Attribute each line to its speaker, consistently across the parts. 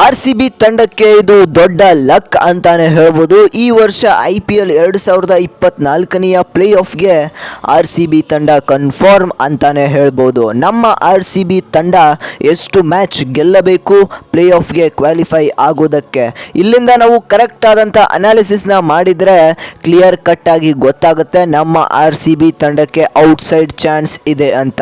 Speaker 1: R C B ತಂಡಕ್ಕೆ ಇದು ದೊಡ್ಡ ಲಕ್ ಅಂತಾನೆ ಹೇಳ್ಬೋದು. ಈ ವರ್ಷ ಐ ಪಿ ಎಲ್ ಎರಡು ಸಾವಿರದ ಇಪ್ಪತ್ನಾಲ್ಕನೆಯ ಪ್ಲೇ ಆಫ್ಗೆ ಆರ್ ಸಿ ಬಿ ತಂಡ ಕನ್ಫರ್ಮ್ ಅಂತಾನೆ ಹೇಳ್ಬೋದು. ನಮ್ಮ ಆರ್ ಸಿ ಬಿ ತಂಡ ಎಷ್ಟು ಮ್ಯಾಚ್ ಗೆಲ್ಲಬೇಕು ಪ್ಲೇ ಆಫ್ಗೆ ಕ್ವಾಲಿಫೈ ಆಗೋದಕ್ಕೆ? ಇಲ್ಲಿಂದ ನಾವು ಕರೆಕ್ಟ್ ಆದಂಥ ಅನಾಲಿಸಿಸ್ನ ಮಾಡಿದರೆ ಕ್ಲಿಯರ್ ಕಟ್ ಆಗಿ ಗೊತ್ತಾಗುತ್ತೆ. ನಮ್ಮ ಆರ್ ಸಿ ಬಿ ತಂಡಕ್ಕೆ ಔಟ್ಸೈಡ್ ಚಾನ್ಸ್ ಇದೆ ಅಂತ.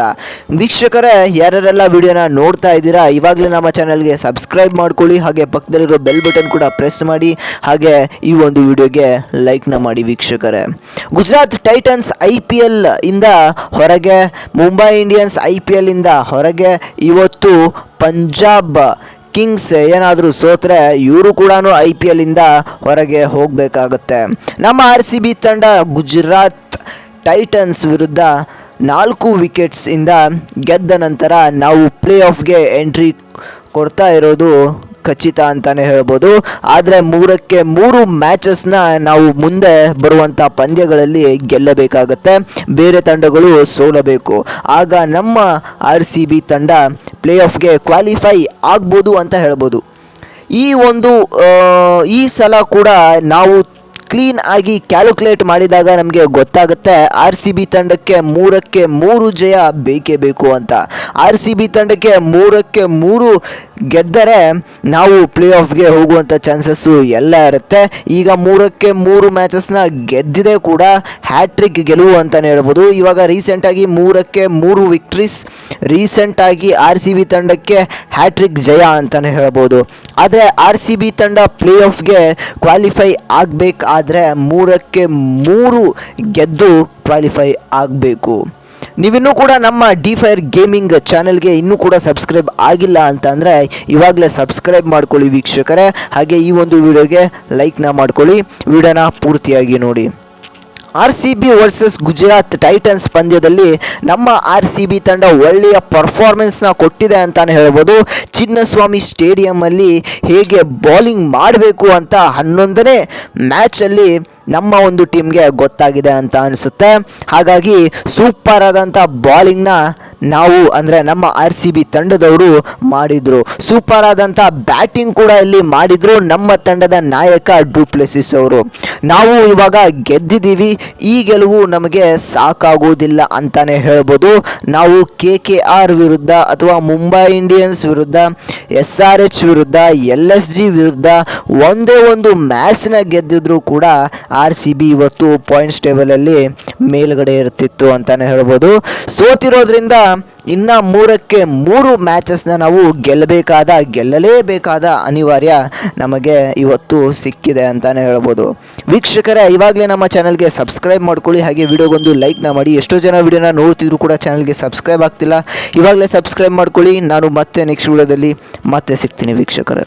Speaker 1: ವೀಕ್ಷಕರೇ, ಯಾರ್ಯಾರೆಲ್ಲ ವಿಡಿಯೋನ ನೋಡ್ತಾ ಇದ್ದೀರಾ, ಇವಾಗಲೇ ನಮ್ಮ ಚಾನಲ್ಗೆ ಸಬ್ಸ್ಕ್ರೈಬ್ ಮಾಡ್ಕೊಳ್ಳಿ ಹಾಗೆ ಪಕ್ಕದಲ್ಲಿರೋ ಬೆಲ್ ಬಟನ್ ಕೂಡ ಪ್ರೆಸ್ ಮಾಡಿ. ಹಾಗೆ ಈ ಒಂದು ವಿಡಿಯೋಗೆ ಲೈಕ್ನ ಮಾಡಿ ವೀಕ್ಷಕರೇ. Gujarat titans I P L ಇಂದ ಹೊರಗೆ Mumbai Indians I P L ಇಂದ ಹೊರಗೆ, ಇವತ್ತು ಪಂಜಾಬ್ ಕಿಂಗ್ಸ್ ಏನಾದರೂ ಸೋತ್ರೆ, ಇವರು ಕೂಡ ಐ ಪಿ ಎಲ್ಲಿಂದ ಹೊರಗೆ ಹೋಗಬೇಕಾಗುತ್ತೆ. ನಮ್ಮ ಆರ್ ಸಿ ಬಿ ತಂಡ ಗುಜರಾತ್ ಟೈಟನ್ಸ್ ವಿರುದ್ಧ ನಾಲ್ಕು ವಿಕೆಟ್ಸಿಂದ ಗೆದ್ದ ನಂತರ ನಾವು ಪ್ಲೇ ಆಫ್ಗೆ ಎಂಟ್ರಿ ಕೊಡ್ತಾ ಇರೋದು ಖಚಿತ ಅಂತಲೇ ಹೇಳ್ಬೋದು. ಆದರೆ ಮೂರಕ್ಕೆ ಮೂರು ಮ್ಯಾಚಸ್ನ ನಾವು ಮುಂದೆ ಬರುವಂಥ ಪಂದ್ಯಗಳಲ್ಲಿ ಗೆಲ್ಲಬೇಕಾಗತ್ತೆ. ಬೇರೆ ತಂಡಗಳು ಸೋಲಬೇಕು. ಆಗ ನಮ್ಮ ಆರ್ ಸಿ ಬಿ ತಂಡ ಪ್ಲೇ ಆಫ್ಗೆ ಕ್ವಾಲಿಫೈ ಆಗ್ಬೋದು ಅಂತ ಹೇಳ್ಬೋದು. ಈ ಒಂದು ಈ ಸಲ ಕೂಡ ನಾವು ಕ್ಲೀನ್ ಆಗಿ ಕ್ಯಾಲ್ಕುಲೇಟ್ ಮಾಡಿದಾಗ ನಮಗೆ ಗೊತ್ತಾಗುತ್ತೆ ಆರ್ ಸಿ ಬಿ ತಂಡಕ್ಕೆ ಮೂರಕ್ಕೆ ಮೂರು ಜಯ ಬೇಕೇ ಬೇಕು ಅಂತ. ಆರ್ ಸಿ ಬಿ ತಂಡಕ್ಕೆ ಮೂರಕ್ಕೆ ಮೂರು ಗೆದ್ದರೆ ನಾವು ಪ್ಲೇ ಆಫ್ಗೆ ಹೋಗುವಂಥ ಚಾನ್ಸಸ್ಸು ಎಲ್ಲ ಇರುತ್ತೆ. ಈಗ ಮೂರಕ್ಕೆ ಮೂರು ಮ್ಯಾಚಸ್ನ ಗೆದ್ದಿದೆ ಕೂಡ ಹ್ಯಾಟ್ರಿಕ್ ಗೆಲುವು ಅಂತಲೇ ಹೇಳ್ಬೋದು. ಇವಾಗ ರೀಸೆಂಟಾಗಿ ಮೂರಕ್ಕೆ ಮೂರು ವಿಕ್ಟ್ರೀಸ್ ರೀಸೆಂಟಾಗಿ ಆರ್ ಸಿ ಬಿ ತಂಡಕ್ಕೆ ಹ್ಯಾಟ್ರಿಕ್ ಜಯ ಅಂತಲೇ ಹೇಳ್ಬೋದು. ಆದರೆ ಆರ್ ಸಿ ಬಿ ತಂಡ ಪ್ಲೇ ಆಫ್ಗೆ ಕ್ವಾಲಿಫೈ ಆಗಬೇಕಾದ್ರೆ ಮೂರಕ್ಕೆ ಮೂರು ಗೆದ್ದು ಕ್ವಾಲಿಫೈ ಆಗಬೇಕು. ನೀವಿನ್ನೂ ಕೂಡ ನಮ್ಮ ಡಿ ಫೈರ್ ಗೇಮಿಂಗ್ ಚಾನೆಲ್ಗೆ ಇನ್ನೂ ಕೂಡ ಸಬ್ಸ್ಕ್ರೈಬ್ ಆಗಿಲ್ಲ ಅಂತ ಅಂದರೆ ಇವಾಗಲೇ ಸಬ್ಸ್ಕ್ರೈಬ್ ಮಾಡ್ಕೊಳ್ಳಿ ವೀಕ್ಷಕರೇ. ಹಾಗೆ ಈ ಒಂದು ವಿಡಿಯೋಗೆ ಲೈಕ್ನ ಮಾಡ್ಕೊಳ್ಳಿ. ವಿಡಿಯೋನ ಪೂರ್ತಿಯಾಗಿ ನೋಡಿ. R C B versus Gujarat titans ಪಂದ್ಯದಲ್ಲಿ ನಮ್ಮ ಆರ್ ಸಿ ಬಿ ತಂಡ ಒಳ್ಳೆಯ ಪರ್ಫಾರ್ಮೆನ್ಸ್ನ ಕೊಟ್ಟಿದೆ ಅಂತಲೇ ಹೇಳ್ಬೋದು. ಚಿನ್ನಸ್ವಾಮಿ ಸ್ಟೇಡಿಯಮಲ್ಲಿ ಹೇಗೆ ಬೌಲಿಂಗ್ ಮಾಡಬೇಕು ಅಂತ ಹನ್ನೊಂದನೇ ಮ್ಯಾಚಲ್ಲಿ ನಮ್ಮ ಒಂದು ಟೀಮ್ಗೆ ಗೊತ್ತಾಗಿದೆ ಅಂತ ಅನಿಸುತ್ತೆ. ಹಾಗಾಗಿ ಸೂಪರ್ ಆದಂಥ ಬಾಲಿಂಗ್ನ ನಾವು ಅಂದರೆ ನಮ್ಮ ಆರ್ ಸಿ ಬಿ ತಂಡದವರು ಮಾಡಿದರು. ಸೂಪರ್ ಆದಂಥ ಬ್ಯಾಟಿಂಗ್ ಕೂಡ ಇಲ್ಲಿ ಮಾಡಿದರು ನಮ್ಮ ತಂಡದ ನಾಯಕ ಡೂಪ್ಲೆಸಿಸ್ ಅವರು. ನಾವು ಇವಾಗ ಗೆದ್ದಿದ್ದೀವಿ, ಈ ಗೆಲುವು ನಮಗೆ ಸಾಕಾಗೋದಿಲ್ಲ ಅಂತಲೇ ಹೇಳ್ಬೋದು. ನಾವು ಕೆ ಕೆ ಆರ್ ವಿರುದ್ಧ ಅಥವಾ ಮುಂಬೈ ಇಂಡಿಯನ್ಸ್ ವಿರುದ್ಧ, ಎಸ್ ಆರ್ ಎಚ್ ವಿರುದ್ಧ, ಎಲ್ ಎಸ್ ಜಿ ವಿರುದ್ಧ ಒಂದೇ ಒಂದು ಮ್ಯಾಚ್ನ ಗೆದ್ದಿದ್ರು ಕೂಡ ಆರ್ ಸಿ ಬಿ ಇವತ್ತು ಪಾಯಿಂಟ್ಸ್ ಟೇಬಲಲ್ಲಿ ಮೇಲುಗಡೆ ಇರ್ತಿತ್ತು ಅಂತಲೇ ಹೇಳ್ಬೋದು. ಸೋತಿರೋದ್ರಿಂದ ಇನ್ನು ಮೂರಕ್ಕೆ ಮೂರು ಮ್ಯಾಚಸ್ನ ನಾವು ಗೆಲ್ಲಬೇಕಾದ, ಗೆಲ್ಲಲೇಬೇಕಾದ ಅನಿವಾರ್ಯ ನಮಗೆ ಇವತ್ತು ಸಿಕ್ಕಿದೆ ಅಂತಲೇ ಹೇಳ್ಬೋದು. ವೀಕ್ಷಕರೇ, ಇವಾಗಲೇ ನಮ್ಮ ಚಾನಲ್ಗೆ ಸಬ್ಸ್ಕ್ರೈಬ್ ಮಾಡ್ಕೊಳ್ಳಿ. ಹಾಗೆ ವಿಡಿಯೋಗೊಂದು ಲೈಕ್ನ ಮಾಡಿ. ಎಷ್ಟೋ ಜನ ವಿಡಿಯೋನ ನೋಡ್ತಿದ್ರು ಕೂಡ ಚಾನಲ್ಗೆ ಸಬ್ಸ್ಕ್ರೈಬ್ ಆಗ್ತಿಲ್ಲ. ಇವಾಗಲೇ ಸಬ್ಸ್ಕ್ರೈಬ್ ಮಾಡ್ಕೊಳ್ಳಿ. ನಾನು ಮತ್ತೆ ನೆಕ್ಸ್ಟ್ ವಿಡಿಯೋದಲ್ಲಿ ಮತ್ತೆ ಸಿಗ್ತೀನಿ ವೀಕ್ಷಕರೇ.